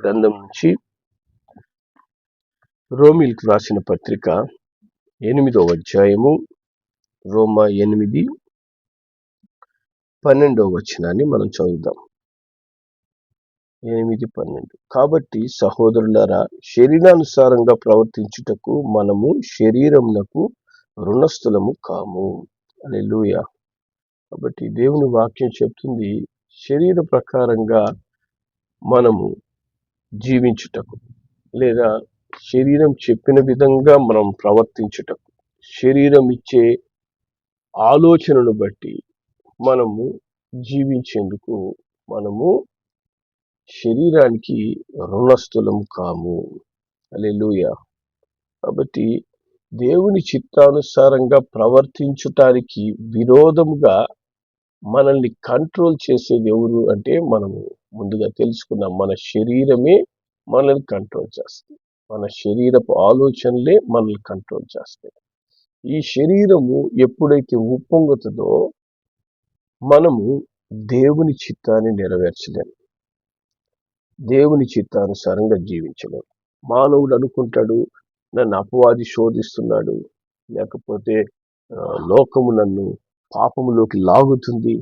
గ్రంథం నుంచి రోమిల్కి రాసిన పత్రిక ఎనిమిదవ అధ్యాయము రోమా ఎనిమిది పన్నెండవ వచనాన్ని మనం చదువుదాం. ఎనిమిది పన్నెండు. కాబట్టి సహోదరులారా శరీరానుసారంగా ప్రవర్తించుటకు మనము శరీరమునకు రుణస్థులము కాము. అలెలుయ కాబట్టి దేవుని వాక్యం చెప్తుంది శరీర ప్రకారంగా మనము జీవించుటకు లేదా శరీరం చెప్పిన విధంగా మనం ప్రవర్తించుటకు శరీరం ఇచ్చే ఆలోచనను బట్టి మనము జీవించేందుకు మనము శరీరానికి రుణస్థులం కాము. అలెలుయ కాబట్టి దేవుని చిత్తానుసారంగా ప్రవర్తించటానికి విరోధముగా మనల్ని కంట్రోల్ చేసేది ఎవరు అంటే మనము. ముందుగా తెలుసుకున్నాం మన శరీరమే మనల్ని కంట్రోల్ చేస్తుంది. మన శరీరపు ఆలోచనలే మనల్ని కంట్రోల్ చేస్తాయి. ఈ శరీరము ఎప్పుడైతే ఉప్పొంగుతుందో మనము దేవుని చిత్తాన్ని నెరవేర్చలేము. దేవుని చిత్తానుసారంగా జీవించలేము. మానవుడు అనుకుంటాడు నన్ను అపవాది శోధిస్తున్నాడు లేకపోతే లోకము నన్ను పాపములోకి లాగుతుంది.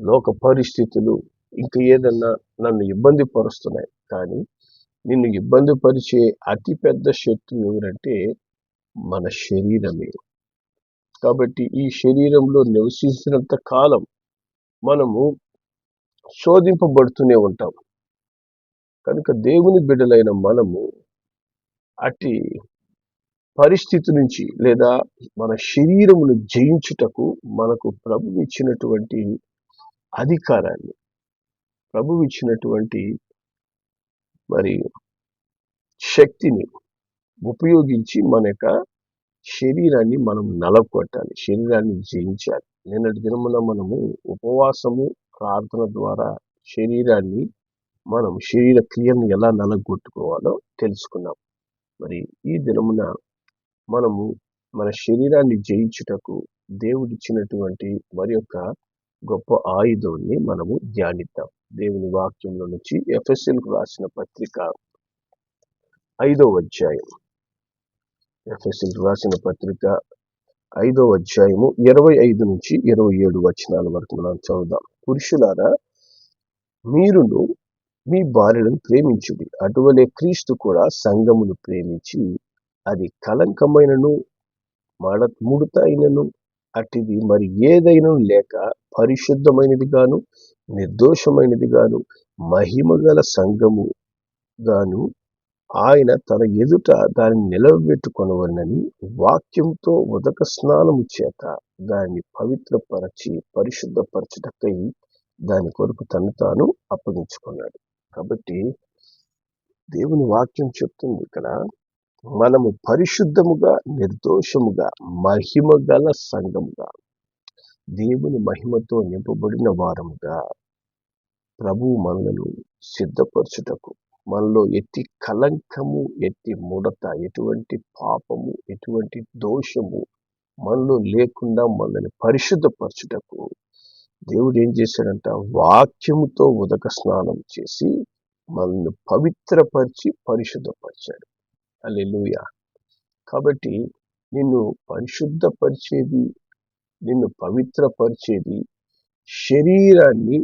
లోక పరిస్థితులు ఇంకా ఏదన్నా నన్ను ఇబ్బంది పరుస్తున్నాయి. కానీ నిన్ను ఇబ్బంది పరిచే అతి పెద్ద శక్తులు ఎవరంటే మన శరీరమే. కాబట్టి ఈ శరీరంలో నివసించినంత కాలం మనము శోధింపబడుతూనే ఉంటాం. కనుక దేవుని బిడ్డలైన మనము అట్టి పరిస్థితి నుంచి లేదా మన శరీరమును జయించుటకు మనకు ప్రభు ఇచ్చినటువంటి అధికారాన్ని ప్రభువు ఇచ్చినటువంటి మరి శక్తిని ఉపయోగించి మన యొక్క శరీరాన్ని మనం నలగొట్టాలి శరీరాన్ని జయించాలి. నిన్నటి దినమున మనము ఉపవాసము ప్రార్థన ద్వారా శరీరాన్ని మనం శరీర క్రియను ఎలా నలగొట్టుకోవాలో తెలుసుకున్నాం. మరి ఈ దినమున మనము మన శరీరాన్ని జయించుటకు దేవుడిచ్చినటువంటి మరి యొక్క గొప్ప ఆయుధాన్ని మనము ధ్యానిద్దాం. దేవుని వాక్యంలో నుంచి ఎఫ్ఎస్ఎల్కు రాసిన పత్రిక ఐదో అధ్యాయం ఎఫ్ఎస్ఎల్కు రాసిన పత్రిక ఐదో అధ్యాయము ఇరవై ఐదు నుంచి ఇరవై ఏడు వచనాల వరకు మనం చదువుదాం. పురుషులారా మీరును మీ భార్యలను ప్రేమించుడి. అటువలే క్రీస్తు కూడా సంఘమును ప్రేమించి అది కలంకమైనను మడ ముడత అయినను అట్టిది. మరి ఏదైనా లేక పరిశుద్ధమైనది గాను నిర్దోషమైనది గాను మహిమ గల సంఘము గాను ఆయన తన ఎదుట దాన్ని నిలబెట్టుకొనవలనని వాక్యంతో ఉదక స్నానము చేత దాన్ని పవిత్రపరచి పరిశుద్ధపరచుటకై దాని కొరకు తను తాను అప్పగించుకున్నాడు. కాబట్టి దేవుని వాక్యం చెప్తుంది ఇక్కడ. మనము పరిశుద్ధముగా నిర్దోషముగా మహిమ గల సంఘముగా దేవుని మహిమతో నింపబడిన వారముగా ప్రభు మనలను సిద్ధపరచుటకు మనలో ఎట్టి కలంకము ఎట్టి ముడత ఎటువంటి పాపము ఎటువంటి దోషము మనలో లేకుండా మనల్ని పరిశుద్ధపరచుటకు దేవుడు ఏం చేశాడంట? వాక్యముతో ఉదక స్నానం చేసి మనల్ని పవిత్రపరిచి పరిశుద్ధపరిచాడు. అల్లెలుయ కాబట్టి నిన్ను పరిశుద్ధపరిచేది నిన్ను పవిత్రపరిచేది శరీరాన్ని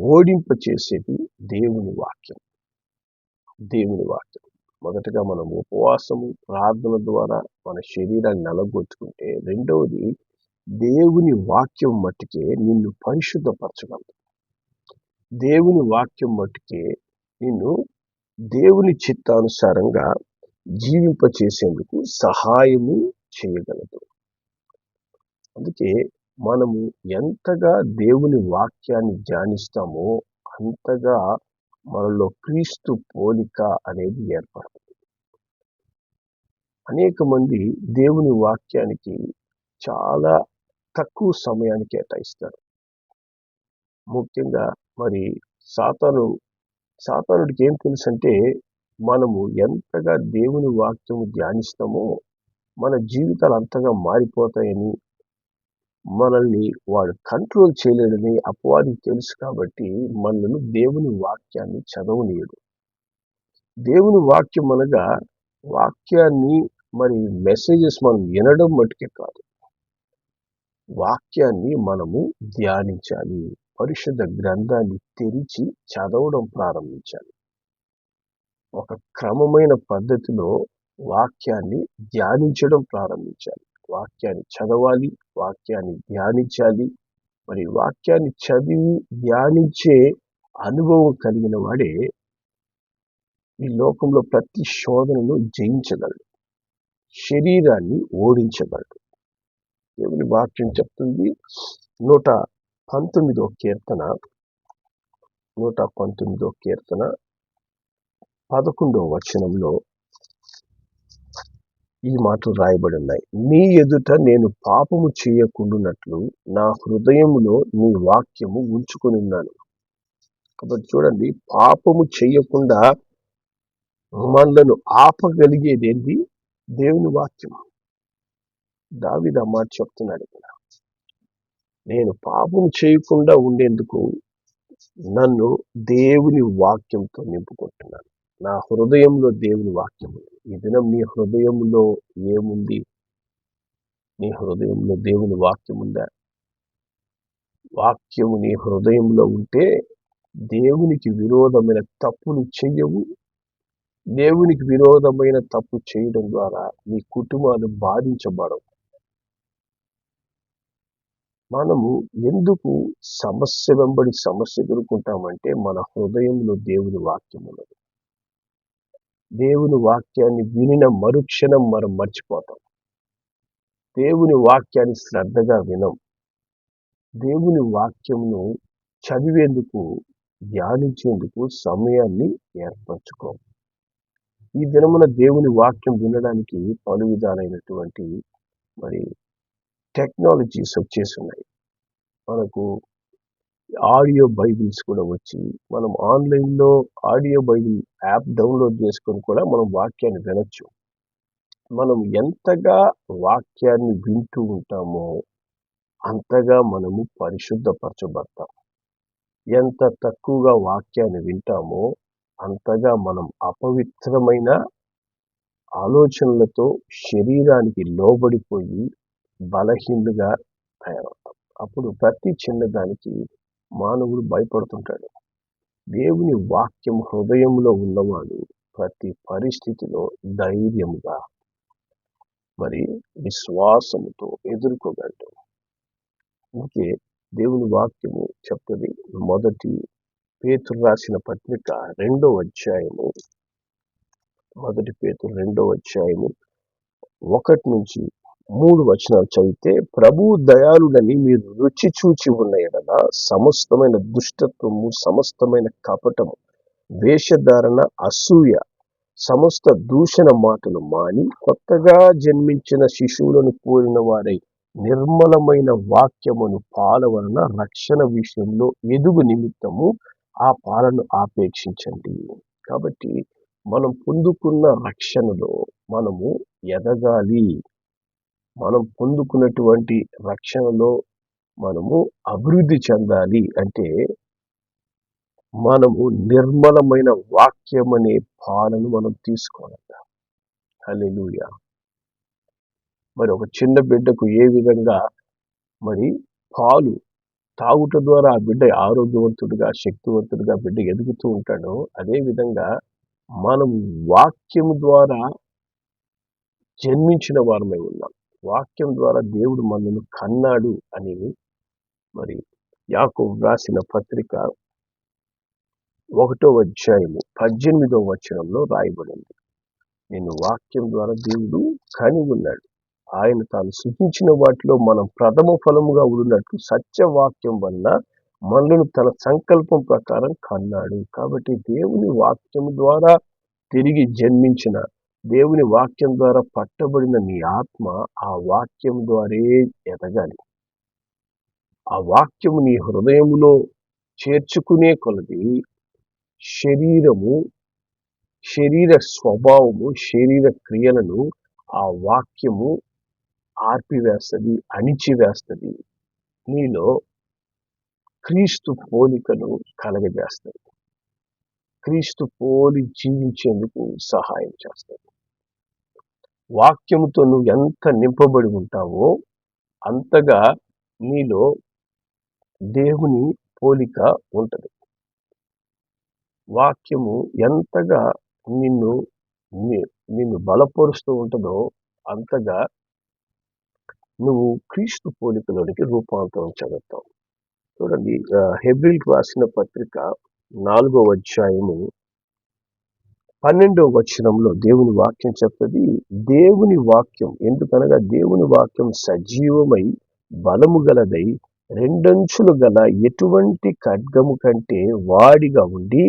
ఓడింప చేసేది దేవుని వాక్యం. దేవుని వాక్యం. మొదటగా మనం ఉపవాసము ప్రార్థన ద్వారా మన శరీరాన్ని నలగొట్టుకుంటే రెండవది దేవుని వాక్యం మట్టుకే నిన్ను పరిశుద్ధపరచగలదు. దేవుని వాక్యం మట్టుకే నిన్ను దేవుని చిత్తానుసారంగా జీవింప చేసేందుకు సహాయము చేయగలదు. అందుకే మనము ఎంతగా దేవుని వాక్యాన్ని ధ్యానిస్తామో అంతగా మనలో క్రీస్తు పోలిక అనేది ఏర్పడుతుంది. అనేక మంది దేవుని వాక్యానికి చాలా తక్కువ సమయాన్ని కేటాయిస్తారు. ముఖ్యంగా మరి సాతాను సాతానుడికి ఏం తెలుసు అంటే మనము ఎంతగా దేవుని వాక్యము ధ్యానిస్తామో మన జీవితాలు అంతగా మారిపోతాయని మనల్ని వాడు కంట్రోల్ చేయలేడని అపవాదికి తెలుసు కాబట్టి మనల్ని దేవుని వాక్యాన్ని చదవనీయడు. దేవుని వాక్యం అనగా వాక్యాన్ని మరి మెసేజెస్ మనం వినడం మట్టుకే కాదు. వాక్యాన్ని మనము ధ్యానించాలి. పరిశుద్ధ గ్రంథాన్ని తెరిచి చదవడం ప్రారంభించాలి ఒక క్రమమైన పద్ధతిలో వాక్యాన్ని ధ్యానించడం ప్రారంభించాలి వాక్యాన్ని చదవాలి వాక్యాన్ని ధ్యానించాలి మరి వాక్యాన్ని చదివి ధ్యానించే అనుభవం కలిగిన వాడే ఈ లోకంలో ప్రతి శోధనను జయించగలడు. శరీరాన్ని ఓడించగలడు. దేవుని వాక్యం చెప్తుంది నూట పంతొమ్మిదో కీర్తన నూట పంతొమ్మిదో కీర్తన పదకొండో వచనంలో ఈ మాటలు రాయబడి ఉన్నాయి నీ ఎదుట నేను పాపము చేయకుండానట్లు నా హృదయంలో నీ వాక్యము ఉంచుకొని ఉన్నాను కాబట్టి చూడండి పాపము చేయకుండా మనలను ఆపగలిగేది ఏంటి దేవుని వాక్యం. దావిద మాట చెప్తున్నాడు ఇక్కడ. నేను పాపం చేయకుండా ఉండేందుకు నన్ను దేవుని వాక్యంతో నింపుకుంటున్నాను. నా హృదయంలో దేవుని వాక్యం ఉంది. ఈ దినం నీ హృదయంలో ఏముంది? నీ హృదయంలో దేవుని వాక్యం ఉందా? వాక్యము నీ హృదయంలో ఉంటే దేవునికి విరోధమైన తప్పులు చెయ్యవు. దేవునికి విరోధమైన తప్పు చేయడం ద్వారా నీ కుటుంబాలు బాధించబడవు. మనము ఎందుకు సమస్య వెంబడి సమస్య ఎదుర్కొంటామంటే మన హృదయంలో దేవుని వాక్యం ఉన్నది. దేవుని వాక్యాన్ని వినిన మరుక్షణం మనం మర్చిపోతాం. దేవుని వాక్యాన్ని శ్రద్ధగా వినం. దేవుని వాక్యంను చదివేందుకు ధ్యానించేందుకు సమయాన్ని ఏర్పరచుకోం. ఈ దినమున దేవుని వాక్యం వినడానికి పలు విధాలైనటువంటి మరి టెక్నాలజీస్ వచ్చేసి ఉన్నాయి మనకు ఆడియో బైబిల్స్ కూడా వచ్చి మనం ఆన్లైన్లో ఆడియో బైబిల్ యాప్ డౌన్లోడ్ చేసుకొని కూడా మనం వాక్యాన్ని వినొచ్చు. మనం ఎంతగా వాక్యాన్ని వింటూ ఉంటామో అంతగా మనము పరిశుద్ధపరచబడతాం. ఎంత తక్కువగా వాక్యాన్ని వింటామో అంతగా మనం అపవిత్రమైన ఆలోచనలతో శరీరానికి లోబడిపోయి బలహీనుగా తయారవుతాం. అప్పుడు ప్రతి చిన్నదానికి మానవుడు భయపడుతుంటాడు. దేవుని వాక్యం హృదయంలో ఉన్నవాడు ప్రతి పరిస్థితిలో ధైర్యముగా మరి విశ్వాసముతో ఎదుర్కోగలడు. అందుకే దేవుని వాక్యము చెప్తుంది మొదటి పేతులు రాసిన పత్రిక రెండో అధ్యాయము మొదటి పేతులు రెండో అధ్యాయము ఒకటి నుంచి మూడు వచనాలు చదివితే ప్రభు దయాళుడని మీరు రుచి చూచి ఉన్న ఎడల సమస్తమైన దుష్టత్వము సమస్తమైన కపటము వేషధారణ అసూయ సమస్త దూషణ మాటలు మాని కొత్తగా జన్మించిన శిశువులను కోరిన వారై నిర్మలమైన వాక్యమును పాల వలన రక్షణ విషయంలో ఎదుగు నిమిత్తము ఆ పాలను ఆపేక్షించండి. కాబట్టి మనం పొందుకున్న రక్షణలో మనము ఎదగాలి. మనం పొందుకున్నటువంటి రక్షణలో మనము అభివృద్ధి చెందాలి అంటే మనము నిర్మలమైన వాక్యం అనే పాలను మనం తీసుకోవాలి హల్లెలూయ. మరి ఒక చిన్న బిడ్డకు ఏ విధంగా మరి పాలు తాగుట ద్వారా ఆ బిడ్డ ఆరోగ్యవంతుడిగా శక్తివంతుడిగా బిడ్డ ఎదుగుతూ ఉంటాడో అదే విధంగా మనం వాక్యం ద్వారా జన్మించిన వారమై ఉన్నాం. వాక్యం ద్వారా దేవుడు మనను కన్నాడు అని మరి యాకు వ్రాసిన పత్రిక ఒకటో అధ్యాయము పద్దెనిమిదో వచనంలో రాయబడింది. నేను వాక్యం ద్వారా దేవుడు కని ఉన్నాడు. ఆయన తాను సృష్టించిన వాటిలో మనం ప్రథమ ఫలముగా ఉన్నట్లు సత్యవాక్యం వల్ల మనలను తన సంకల్పం ప్రకారం కన్నాడు. కాబట్టి దేవుని వాక్యం ద్వారా తిరిగి జన్మించిన దేవుని వాక్యం ద్వారా పట్టబడిన నీ ఆత్మ ఆ వాక్యం ద్వారే ఎదగాలి. ఆ వాక్యము నీ హృదయములో చేర్చుకునే కొలది శరీరము శరీర స్వభావము శరీర క్రియలను ఆ వాక్యము ఆర్పివేస్తుంది అణిచివేస్తుంది. నీలో క్రీస్తు పోలికను కలగజేస్తుంది. క్రీస్తు పోలి జీవించేందుకు సహాయం చేస్తుంది. వాక్యముతో నువ్వు ఎంత నింపబడి ఉంటావో అంతగా నీలో దేవుని పోలిక ఉంటుంది. వాక్యము ఎంతగా నిన్ను నిన్ను బలపరుస్తూ ఉంటుందో అంతగా నువ్వు క్రీస్తు పోలికలోనికి రూపాంతరం చెందుతావు. చూడండి హెబ్రిల్ రాసిన పత్రిక నాలుగో అధ్యాయము పన్నెండవ వచనంలో దేవుని వాక్యం చెప్తుంది దేవుని వాక్యం ఎందుకనగా దేవుని వాక్యం సజీవమై బలము గలదై రెండంచులు గల ఎటువంటి ఖడ్గము కంటే వాడిగా ఉండి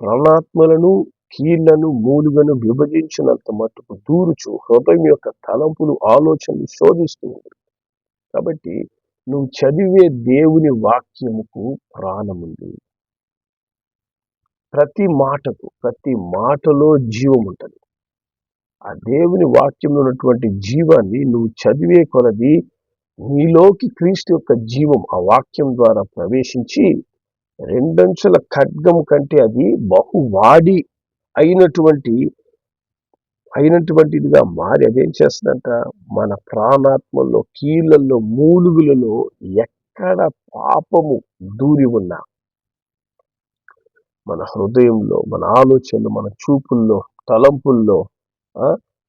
ప్రాణాత్మలను కీళ్ళను మూలుగను విభజించినంత మట్టుకు దూరుచు హృదయం యొక్క తలంపులు ఆలోచనలు శోధిస్తుంది కాబట్టి నువ్వు చదివే దేవుని వాక్యముకు ప్రాణముంది. ప్రతి మాటకు ప్రతి మాటలో జీవం ఉంటుంది. ఆ దేవుని వాక్యంలో ఉన్నటువంటి జీవాన్ని నువ్వు చదివే కొలది నీలోకి క్రీస్తు యొక్క జీవం ఆ వాక్యం ద్వారా ప్రవేశించి రెండంచుల ఖడ్గం కంటే అది బహువాడి అయినటువంటి అయినటువంటిదిగా మారి అదేం చేస్తుందంట? మన ప్రాణాత్మల్లో కీళ్ళల్లో మూలుగులలో ఎక్కడ పాపము దూరి ఉన్నా మన హృదయంలో మన ఆలోచనలు మన చూపుల్లో తలంపుల్లో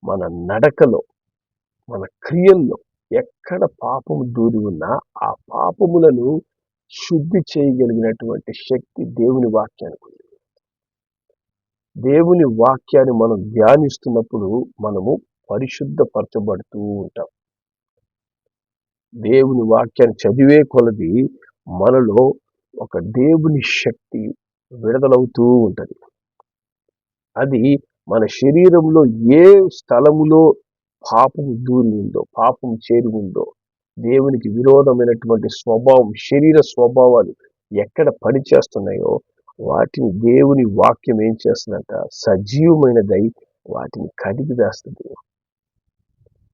మన నడకలో మన క్రియల్లో ఎక్కడ పాపము దూరి ఉన్నా ఆ పాపములను శుద్ధి చేయగలిగినటువంటి శక్తి దేవుని వాక్యానికి ఉంది. దేవుని వాక్యాన్ని మనం ధ్యానిస్తున్నప్పుడు మనము పరిశుద్ధపరచబడుతూ ఉంటాం. దేవుని వాక్యాన్ని చదివే కొలది మనలో ఒక దేవుని శక్తి విడుదలవుతూ ఉంటుంది. అది మన శరీరంలో ఏ స్థలములో పాపం దూరి ఉందో పాపం చేరి ఉందో దేవునికి విరోధమైనటువంటి స్వభావం శరీర స్వభావాలు ఎక్కడ పనిచేస్తున్నాయో వాటిని దేవుని వాక్యం ఏం చేస్తుందంట? సజీవమైనదై వాటిని కడిగి వేస్తుంది.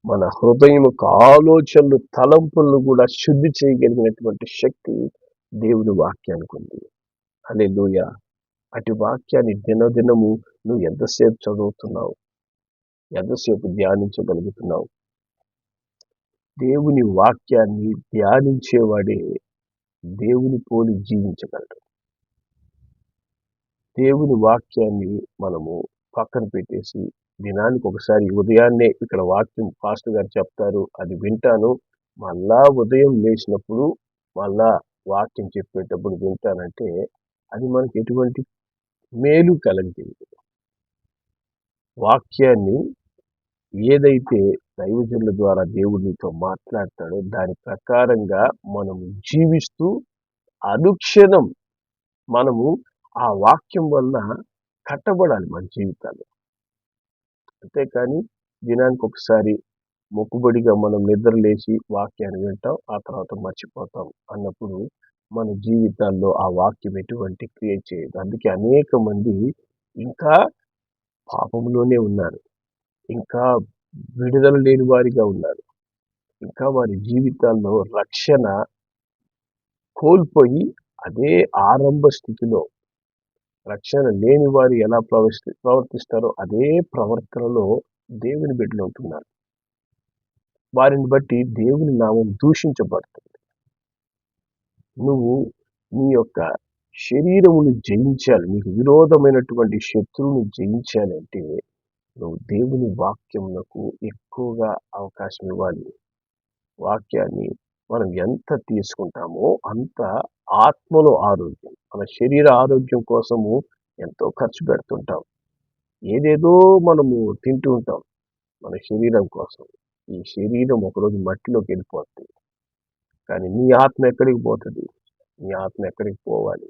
మన హృదయం యొక్క ఆలోచనలు తలంపులను కూడా శుద్ధి చేయగలిగినటువంటి శక్తి దేవుని వాక్యానికి ఉంది. అలే అటు వాక్యాన్ని దినదినము నువ్వు ఎంతసేపు చదువుతున్నావు? ఎంతసేపు ధ్యానించగలుగుతున్నావు? దేవుని వాక్యాన్ని ధ్యానించేవాడే దేవుని పోలి జీవించగలడు. దేవుని వాక్యాన్ని మనము పక్కన పెట్టేసి దినానికి ఒకసారి ఉదయాన్నే ఇక్కడ వాక్యం పాస్టర్ గారు చెప్తారు అది వింటాను. మళ్ళా ఉదయం లేచినప్పుడు మళ్ళా వాక్యం చెప్పేటప్పుడు వింటానంటే అది మనకి ఎటువంటి మేలు కలగజేయదు. వాక్యాన్ని ఏదైతే దైవజనుల ద్వారా దేవుడు నీతో మాట్లాడతాడో దాని ప్రకారంగా మనం జీవిస్తూ అనుక్షణం మనము ఆ వాక్యం వల్ల కట్టబడాలి మన జీవితాలు. అంతేకాని దినానికి ఒకసారి మొక్కుబడిగా మనం నిద్ర లేచి వాక్యాన్ని వింటాం ఆ తర్వాత మర్చిపోతాం అన్నప్పుడు మన జీవితాల్లో ఆ వాక్యం ఎటువంటి క్రియ చేయదు. అందుకే అనేక మంది ఇంకా పాపంలోనే ఉన్నారు. ఇంకా విడుదల లేని వారిగా ఉన్నారు. ఇంకా వారి జీవితాల్లో రక్షణ కోల్పోయి అదే ఆరంభ స్థితిలో రక్షణ లేని వారు ఎలా ప్రవర్తి ప్రవర్తిస్తారో అదే ప్రవర్తనలో దేవుని బిడ్డలు వారిని బట్టి దేవుని నామం దూషించబడుతుంది. నువ్వు నీ యొక్క శరీరమును జయించాలి. నీకు విరోధమైనటువంటి శత్రువును జయించాలి అంటే నువ్వు దేవుని వాక్యమునకు ఎక్కువగా అవకాశం ఇవ్వాలి. వాక్యాన్ని మనం ఎంత తీసుకుంటామో అంత ఆత్మలో ఆరోగ్యం మన శరీర ఆరోగ్యం కోసము ఎంతో ఖర్చు పెడుతుంటాం. ఏదేదో మనము తింటూ ఉంటాం మన శరీరం కోసం. ఈ శరీరం ఒకరోజు మట్టిలోకి వెళ్ళిపోతుంది కానీ నీ ఆత్మ ఎక్కడికి పోతుంది? నీ ఆత్మ ఎక్కడికి పోవాలి?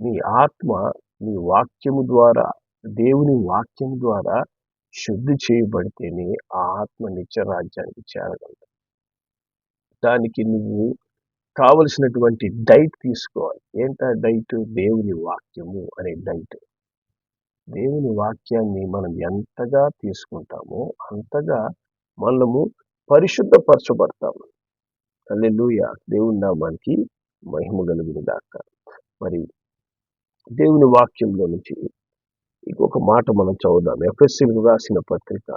నీ ఆత్మ నీ వాక్యము ద్వారా దేవుని వాక్యం ద్వారా శుద్ధి చేయబడితేనే ఆ ఆత్మ నిత్యరాజ్యానికి చేరగలదు. దానికి నువ్వు కావలసినటువంటి డైట్ తీసుకోవాలి. ఏంటా డైట్? దేవుని వాక్యము అనే డైట్. దేవుని వాక్యాన్ని మనం ఎంతగా తీసుకుంటామో అంతగా మనము పరిశుద్ధపరచబడతాము. అల్లెలుయ దేవుని నామానికి మహిమ కలుగును దాక మరి దేవుని వాక్యంలో నుంచి ఇంకొక మాట మనం చదువుదాం. ఎఫ్ఎస్సీలకు రాసిన పత్రిక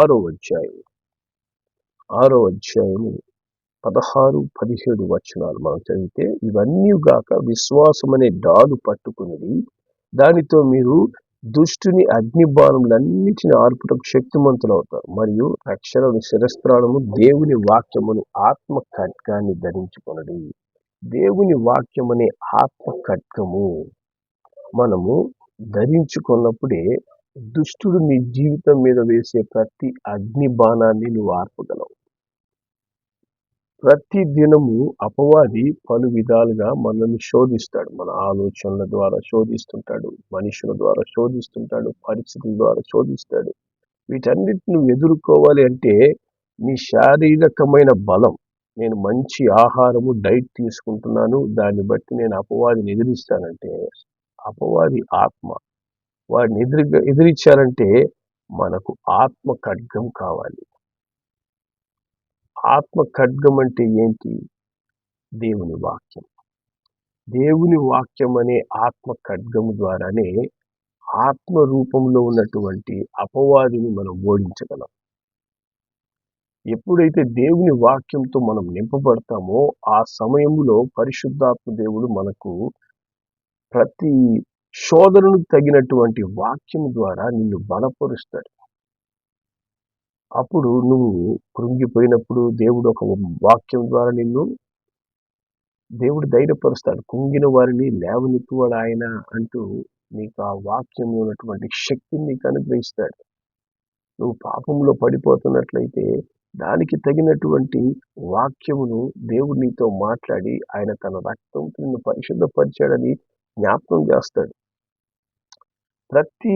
ఆరో అధ్యాయం ఆరో అధ్యాయము పదహారు పదిహేడు వచనాలు మనం చదివితే ఇవన్నీ గాక విశ్వాసం అనే డాలు పట్టుకున్నది. దానితో మీరు దుష్టుని అగ్నిబాణములన్నిటిని ఆర్పుటకు శక్తిమంతులు అవుతారు. మరియు రక్షణను శిరస్త్రాలము దేవుని వాక్యమును ఆత్మ ఖడ్గాన్ని ధరించుకొనడి. దేవుని వాక్యమనే ఆత్మ ఖడ్గము. మనము ధరించుకున్నప్పుడే దుష్టుడు నీ జీవితం మీద వేసే ప్రతి అగ్ని బాణాన్ని నువ్వు ఆర్పగలవు. ప్రతి దినము అపవాది పలు విధాలుగా మనల్ని శోధిస్తాడు. మన ఆలోచనల ద్వారా శోధిస్తుంటాడు. మనుషుల ద్వారా శోధిస్తుంటాడు. పరిస్థితుల ద్వారా శోధిస్తాడు. వీటన్నిటిని నువ్వు ఎదుర్కోవాలి అంటే నీ శారీరకమైన బలం. నేను మంచి ఆహారము డైట్ తీసుకుంటున్నాను. దాన్ని బట్టి నేను అపవాదిని ఎదిరిస్తానంటే అపవాది ఆత్మ. వాడిని ఎదురు ఎదిరించాలంటే మనకు ఆత్మ ఖడ్గం కావాలి. ఆత్మ ఖడ్గం అంటే ఏంటి? దేవుని వాక్యం. దేవుని వాక్యం అనే ఆత్మ ఖడ్గము ద్వారానే ఆత్మ రూపంలో ఉన్నటువంటి అపవాదిని మనం ఓడించగలం. ఎప్పుడైతే దేవుని వాక్యంతో మనం నింపబడతామో ఆ సమయంలో పరిశుద్ధాత్మ దేవుడు మనకు ప్రతి శోధనకు తగినటువంటి వాక్యం ద్వారా నిన్ను బలపరుస్తాడు. అప్పుడు నువ్వు కృంగిపోయినప్పుడు దేవుడు ఒక వాక్యం ద్వారా నిన్ను దేవుడు ధైర్యపరుస్తాడు. కుంగిన వారిని లేవనెత్తువాడు ఆయన అంటూ నీకు ఆ వాక్యం ఉన్నటువంటి శక్తిని నీకు అనుగ్రహిస్తాడు. నువ్వు పాపంలో పడిపోతున్నట్లయితే దానికి తగినటువంటి వాక్యమును దేవుడు నీతో మాట్లాడి ఆయన తన రక్తంతో నిన్ను పరిశుద్ధపరిచాడని జ్ఞాపకం చేస్తాడు. ప్రతి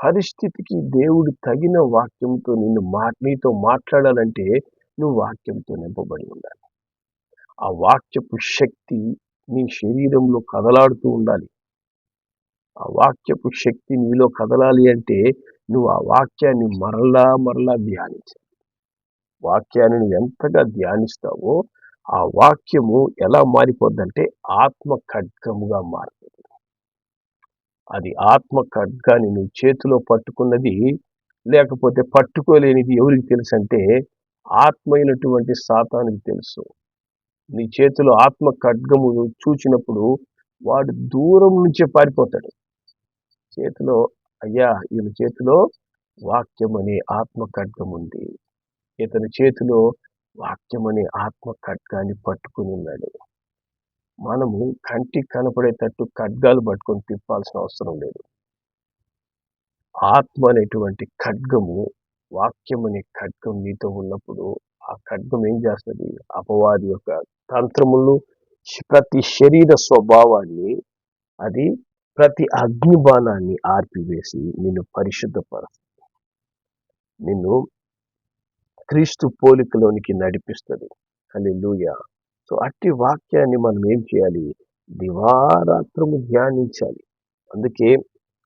పరిస్థితికి దేవుడు తగిన వాక్యంతో నిన్ను మా నీతో మాట్లాడాలంటే నువ్వు వాక్యంతో నింపబడి ఉండాలి. ఆ వాక్యపు శక్తి నీ శరీరంలో కదలాడుతూ ఉండాలి. ఆ వాక్యపు శక్తి నీలో కదలాలి అంటే నువ్వు ఆ వాక్యాన్ని మరలా మరలా ధ్యానించాలి. వాక్యాన్ని నువ్వు ఎంతగా ధ్యానిస్తావో ఆ వాక్యము ఎలా మారిపోద్దంటే ఆత్మ ఖడ్గముగా మారుతుంది. అది ఆత్మ ఖడ్గాని నువ్వు చేతిలో పట్టుకున్నది లేకపోతే పట్టుకోలేనిది ఎవరికి తెలుసు అంటే ఆత్మ అయినటువంటి సాతానికి తెలుసు. నీ చేతిలో ఆత్మ ఖడ్గము చూచినప్పుడు వాడు దూరం నుంచే పారిపోతాడు. చేతిలో అయ్యా ఈయన చేతిలో వాక్యం అనే ఆత్మ ఖడ్గం ఉంది. ఇతని చేతిలో వాక్యం అనే ఆత్మ ఖడ్గాన్ని పట్టుకుని ఉన్నాడు. మనము కంటికి కనపడేటట్టు ఖడ్గాలు పట్టుకొని తిప్పాల్సిన అవసరం లేదు. ఆత్మ అనేటువంటి ఖడ్గము వాక్యం అనే ఖడ్గం నీతో ఉన్నప్పుడు ఆ ఖడ్గం ఏం చేస్తుంది? అపవాది యొక్క తంత్రములు ప్రతి శరీర స్వభావాన్ని అది ప్రతి అగ్నిబాణాన్ని ఆర్పివేసి నిన్ను పరిశుద్ధపరుస్తుంది నిన్ను క్రీస్తు పోలికలోనికి నడిపిస్తుంది. అని లూయ సో అట్టి వాక్యాన్ని మనం ఏం చేయాలి? దివారాత్రము ధ్యానించాలి. అందుకే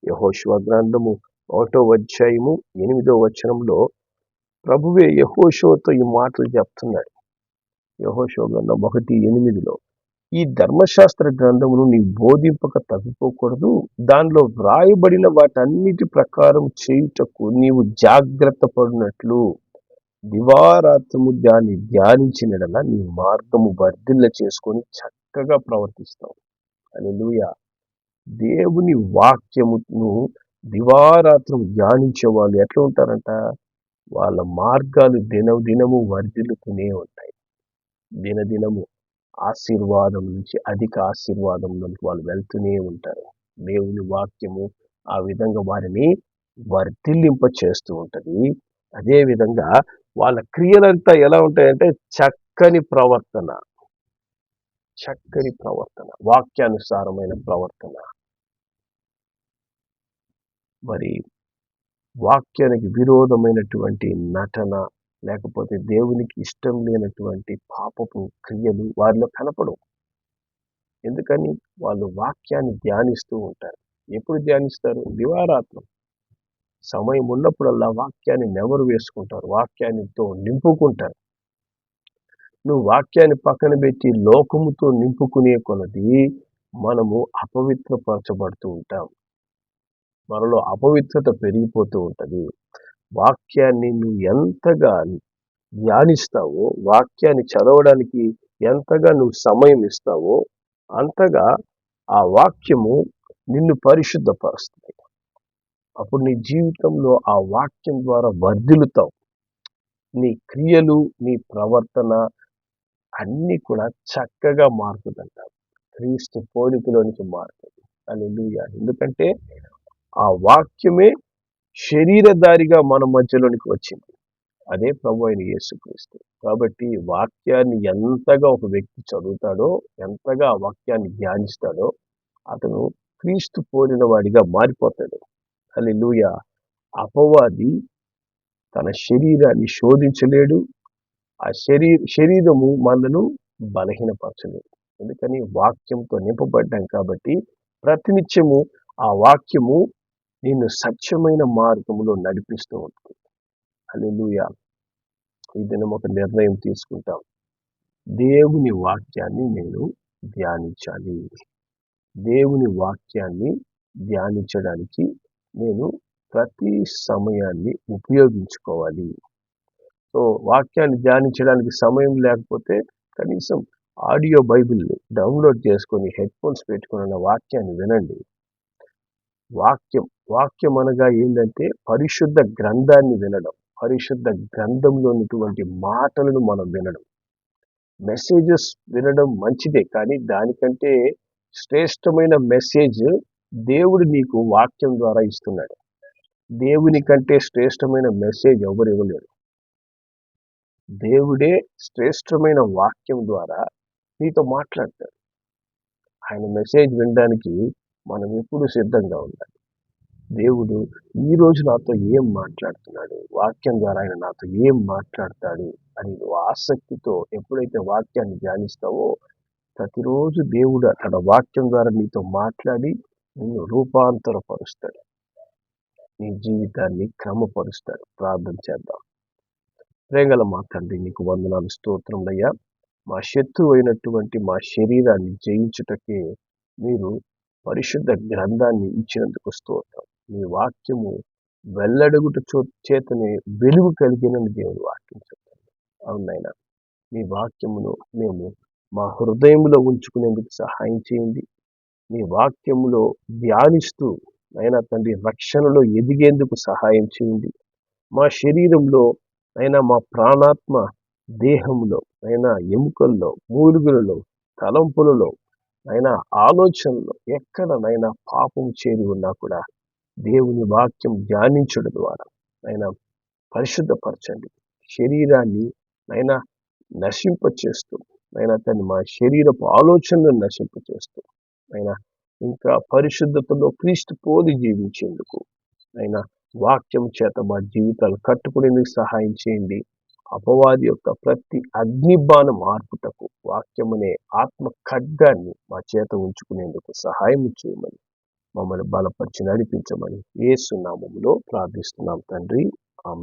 యహోశివ గ్రంథము ఒకటో అధ్యాయము ఎనిమిదో వచనంలో ప్రభువే యహోషోతో ఈ మాటలు చెప్తున్నాడు. యహోషో గ్రంథం ఒకటి ఎనిమిదిలో ఈ ధర్మశాస్త్ర గ్రంథమును నీ బోధింపక తప్పిపోకూడదు. దానిలో వ్రాయబడిన వాటన్నిటి ప్రకారం చేయుటకు నీవు జాగ్రత్త పడినట్లు. దివారాత్రము దాన్ని ధ్యానించినడలా నీ మార్గము వర్ధిల్ల చేసుకొని చక్కగా ప్రవర్తిస్తావు. అని దేవుని వాక్యమును దివారాత్రం ధ్యానించే వాళ్ళు ఎట్లా ఉంటారంట? వాళ్ళ మార్గాలు దిన దినము వర్ధిల్లుతూనే ఉంటాయి. దినదినము ఆశీర్వాదం నుంచి అధిక ఆశీర్వాదంలోకి వాళ్ళు వెళ్తూనే ఉంటారు. దేవుని వాక్యము ఆ విధంగా వారిని వర్ధిల్లింప చేస్తూ ఉంటుంది. అదేవిధంగా వాళ్ళ క్రియలంతా ఎలా ఉంటాయంటే చక్కని ప్రవర్తన. చక్కని ప్రవర్తన. వాక్యానుసారమైన ప్రవర్తన. మరి వాక్యానికి విరోధమైనటువంటి నటన లేకపోతే దేవునికి ఇష్టం లేనటువంటి పాపపు క్రియలు వారిలో కనపడవు. ఎందుకని? వాళ్ళు వాక్యాన్ని ధ్యానిస్తూ ఉంటారు. ఎప్పుడు ధ్యానిస్తారు? దివారాత్రం. సమయం ఉన్నప్పుడల్లా వాక్యాన్ని నెవరు వేసుకుంటారు. వాక్యాన్నితో నింపుకుంటారు. నువ్వు వాక్యాన్ని పక్కన పెట్టి లోకముతో నింపుకునే కొలది మనము అపవిత్రపరచబడుతూ ఉంటాం. మనలో అపవిత్రత పెరిగిపోతూ ఉంటుంది. వాక్యాన్ని నువ్వు ఎంతగా ధ్యానిస్తావో వాక్యాన్ని చదవడానికి ఎంతగా నువ్వు సమయం ఇస్తావో అంతగా ఆ వాక్యము నిన్ను పరిశుద్ధపరుస్తుంది. అప్పుడు నీ జీవితంలో ఆ వాక్యం ద్వారా వర్ధిల్లుతావు. నీ క్రియలు నీ ప్రవర్తన అన్నీ కూడా చక్కగా మారుతుందంట క్రీస్తు పోలికలోనికి మారుతుంది. అని ఎందుకంటే ఆ వాక్యమే శరీరధారిగా మన మధ్యలోనికి వచ్చింది. అదే ప్రభు అయిన యేసుక్రీస్తు. కాబట్టి వాక్యాన్ని ఎంతగా ఒక వ్యక్తి చదువుతాడో ఎంతగా ఆ వాక్యాన్ని ధ్యానిస్తాడో అతను క్రీస్తు పోలిన వాడిగా మారిపోతాడు. హలిలుయ లూయ అపవాది తన శరీరాన్ని శోధించలేడు. ఆ శరీర శరీరము మనను బలహీనపరచలేదు ఎందుకని? వాక్యంతో నింపబడ్డాం కాబట్టి ప్రతినిత్యము ఆ వాక్యము నిన్ను సత్యమైన మార్గంలో నడిపిస్తూ ఉంటుంది. అల్లెలుయ ఈ దినం ఒక నిర్ణయం తీసుకుంటాం. దేవుని వాక్యాన్ని నేను ధ్యానించాలి. దేవుని వాక్యాన్ని ధ్యానించడానికి నేను ప్రతి సమయాన్ని ఉపయోగించుకోవాలి. సో వాక్యాన్ని ధ్యానించడానికి సమయం లేకపోతే కనీసం ఆడియో బైబిల్ని డౌన్లోడ్ చేసుకొని హెడ్ఫోన్స్ పెట్టుకున్న వాక్యాన్ని వినండి. వాక్యం వాక్యం అనగా ఏంటంటే పరిశుద్ధ గ్రంథాన్ని వినడం. పరిశుద్ధ గ్రంథంలోనిటువంటి మాటలను మనం వినడం. మెసేజెస్ వినడం మంచిదే కానీ దానికంటే శ్రేష్టమైన మెసేజ్ దేవుడు నీకు వాక్యం ద్వారా ఇస్తున్నాడు. దేవుని కంటే శ్రేష్టమైన మెసేజ్ ఎవరు ఇవ్వలేరు. దేవుడే శ్రేష్టమైన వాక్యం ద్వారా నీతో మాట్లాడతాడు. ఆయన మెసేజ్ వినడానికి మనం ఎప్పుడు సిద్ధంగా ఉండాలి. దేవుడు ఈరోజు నాతో ఏం మాట్లాడుతున్నాడు? వాక్యం ద్వారా ఆయన నాతో ఏం మాట్లాడతాడు? అని ఆసక్తితో ఎప్పుడైతే వాక్యాన్ని ధ్యానిస్తావో ప్రతిరోజు దేవుడు తన వాక్యం ద్వారా నీతో మాట్లాడి నిన్ను రూపాంతరపరుస్తాడు. నీ జీవితాన్ని క్రమపరుస్తాడు. ప్రార్థన చేద్దాం. ప్రేంగల మా తండ్రి నీకు వందనాలు స్తోత్రములయ్యా మా శత్రువు అయినటువంటి మా శరీరాన్ని జయించుటకే మీరు పరిశుద్ధ గ్రంథాన్ని ఇచ్చినందుకు స్తోత్రం. మీ వాక్యము వెల్లడుగుట చేతనే వెలుగు కలిగిన దేవుని వాక్యం చెప్తాను అవునైనా మీ వాక్యమును మేము మా హృదయంలో ఉంచుకునేందుకు సహాయం చేయండి. నీ వాక్యములో ధ్యానిస్తూ నైనా తండ్రి రక్షణలో ఎదిగేందుకు సహాయం చేయండి. మా శరీరంలో అయినా మా ప్రాణాత్మ దేహంలో అయినా ఎముకల్లో మూలుగులలో తలంపులలో అయినా ఆలోచనలో ఎక్కడనైనా పాపం చేరి ఉన్నా కూడా దేవుని వాక్యం ధ్యానించడం ద్వారా అయినా పరిశుద్ధపరచండి. శరీరాన్ని అయినా నశింపచేస్తూ అయినా తను మా శరీరపు ఆలోచనలను నశింపచేస్తూ అయినా ఇంకా పరిశుద్ధతలో క్రీస్తు పోలి జీవించేందుకు అయినా వాక్యం చేత మా జీవితాలు కట్టుకునేందుకు సహాయం చేయండి. అపవాది యొక్క ప్రతి అగ్నిబాణ మార్పుటకు వాక్యం అనే ఆత్మ ఖడ్గాన్ని మా చేత ఉంచుకునేందుకు సహాయం చేయమని మమ్మల్ని బలపరిచి నడిపించమని ఏ సున్నామంలో ప్రార్థిస్తున్నాం తండ్రి. ఆ